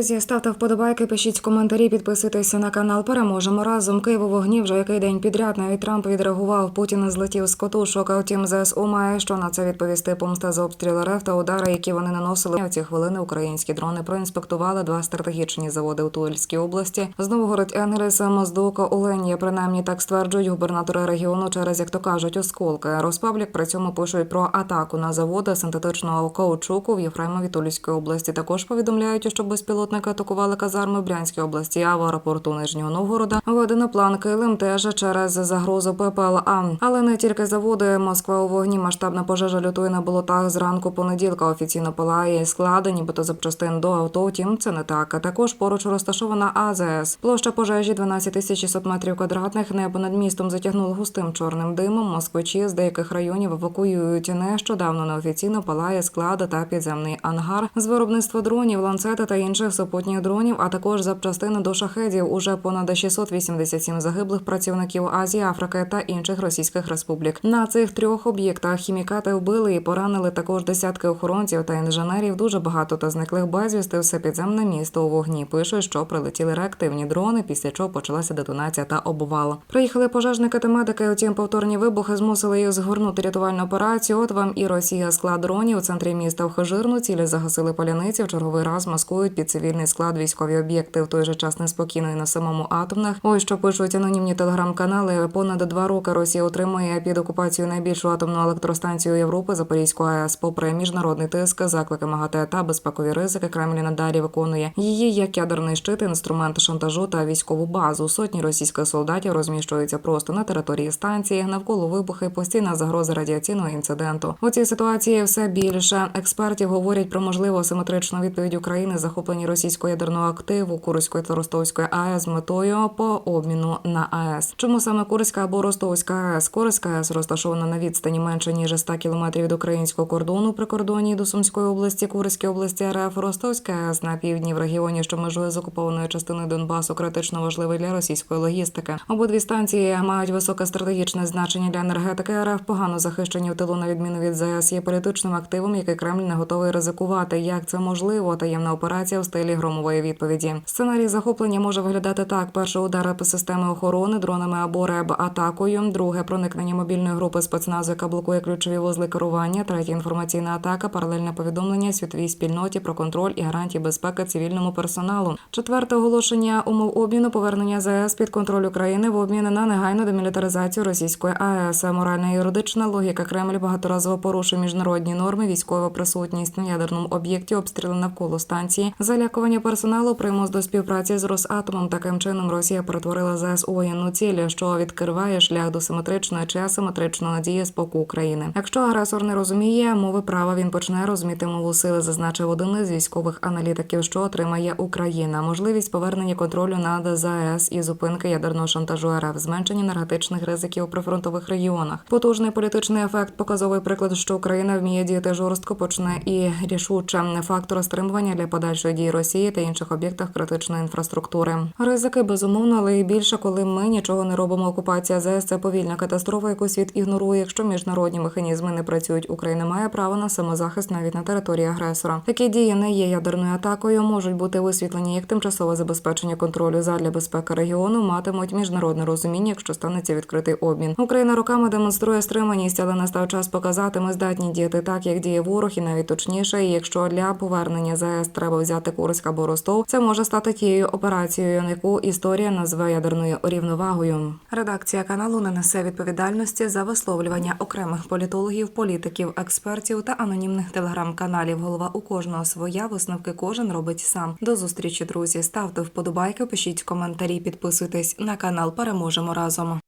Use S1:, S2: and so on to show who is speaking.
S1: Друзі, ставте вподобайки, пишіть коментарі, підписуйтеся на канал. Переможемо разом. Київ у вогні вже який день підряд. Навіть Трамп відреагував. Путін злетів з котушок. А втім, ЗСУ має що на це відповісти. Помста за обстріл РФ та удари, які вони наносили. В ці хвилини українські дрони проінспектували два стратегічні заводи у Тульській області. Знову горить Енгельс, Моздока, Оленія. Принаймні так стверджують губернатори регіону через, як то кажуть, осколки. Роспаблік при цьому пишуть про атаку на заводи синтетичного каучуку в Єфремові Тульської області. Також повідомляють, що безпілотники атакували казарми Брянській області, а в аеропорту Нижнього Новгорода введено план Килим теж через загрозу ППЛА. Але не тільки заводи. Москва у вогні масштабна пожежа лютує на болотах зранку понеділка. Офіційно палає склади, нібито запчастин до авто. Втім, це не так. Також поруч розташована АЗС. Площа пожежі 12 тисяч 600 метрів квадратних. Небо над містом затягнуло густим чорним димом. Москвичі з деяких районів евакуюють нещодавно неофіційно палає склад та підземний ангар з виробництва дронів, ланцети та інших супутніх дронів, а також запчастини до шахедів. Уже понад 687 загиблих працівників Азії, Африки та інших російських республік. На цих трьох об'єктах хімікати вбили і поранили також десятки охоронців та інженерів. Дуже багато та зниклих безвісти. Все підземне місто у вогні. Пишуть, що прилетіли реактивні дрони, після чого почалася детонація та обвал. Приїхали пожежники та медики. Утім, повторні вибухи змусили їх згорнути рятувальну операцію. От вам і Росія склад дронів у центрі міста в Хижирну. Цілі загасили паляниці. В черговий раз маскують під цивільний склад військові об'єкти. В той же час неспокійно і на самому атомних. Ось що пишуть анонімні телеграм-канали. Понад два роки Росія отримує під окупацію найбільшу атомну електростанцію Європи Запорізьку АЕС. Попри міжнародний тиск, заклики МАГАТЕ та безпекові ризики, Кремль надалі виконує її як ядерний щит, інструмент шантажу та військову базу. Сотні російських солдатів розміщуються просто на території станції. Навколо вибухи постійна загроза радіаційного інциденту. У цій ситуації все більше експертів говорять про можливу асиметричну відповідь України захопленні російського ядерного активу Курської та Ростовської АЕС метою по обміну на АЕС. Чому саме Курська або Ростовська АЕС? Курська АЕС розташована на відстані менше ніж 100 кілометрів від українського кордону при кордоні до Сумської області, Курської області РФ, Ростовська АЕС на півдні в регіоні, що межує з окупованою частиною Донбасу, критично важливий для російської логістики. Обидві станції мають високе стратегічне значення для енергетики. РФ погано захищені в тилу на відміну від ЗАЕС є політичним активом, який Кремль не готовий ризикувати. Як це можливо? Таємна операція в стилі громової відповіді. Сценарій захоплення може виглядати так: перший удар по системи охорони дронами або реб атакою. Друге проникнення мобільної групи спецназу, яка блокує ключові вузли керування. Третє інформаційна атака, паралельне повідомлення світовій спільноті про контроль і гарантії безпеки цивільному персоналу. Четверте оголошення умов обміну повернення ЗАЕС під контроль України в обмін на негайну демілітаризацію російської АЕС. Моральна і юридична логіка Кремль багаторазово порушує міжнародні норми, військова присутність на ядерному об'єкті, обстріли навколо станції, залякування персоналу, примус до співпраці з Росатомом. Таким чином Росія перетворила ЗАЕС у воєнну ціль, що відкриває шлях до симетричної чи асиметричної надії споку України. Якщо агресор не розуміє мови права, він почне розуміти мову сили, зазначив один із військових аналітиків, що отримає Україна. Можливість повернення контролю над ЗАЕС і зупинки ядерного шантажу РФ, зменшення енергетичних ризиків у прифронтових регіонах. Потужний політичний ефект, показовий приклад, що Україна вміє діяти жорстко, почне і рішуче фактор стримування для подальшої дії Росії та інших об'єктах критичної інфраструктури. Ризики безумовно, але і більше, коли ми нічого не робимо. Окупація ЗАЕС – це повільна катастрофа, яку світ ігнорує. Якщо міжнародні механізми не працюють, Україна має право на самозахист навіть на території агресора. Такі дії не є ядерною атакою, можуть бути висвітлені як тимчасове забезпечення контролю задля безпеки регіону, матимуть міжнародне розуміння, якщо станеться відкритий обмін. Україна роками демонструє стриманість, але настав час показати, ми здатні діяти так, як діє ворог, і навіть точніше. І якщо для повернення ЗАЕС треба взяти Курськ або Ростов, це може стати тією операцією, яку історія назве ядерною рівновагою. Редакція каналу не несе відповідальності за висловлювання окремих політологів, політиків, експертів та анонімних телеграм-каналів. Голова у кожного своя висновки кожен робить сам. До зустрічі, друзі. Ставте вподобайки, пишіть коментарі, підписуйтесь на канал. Переможемо разом.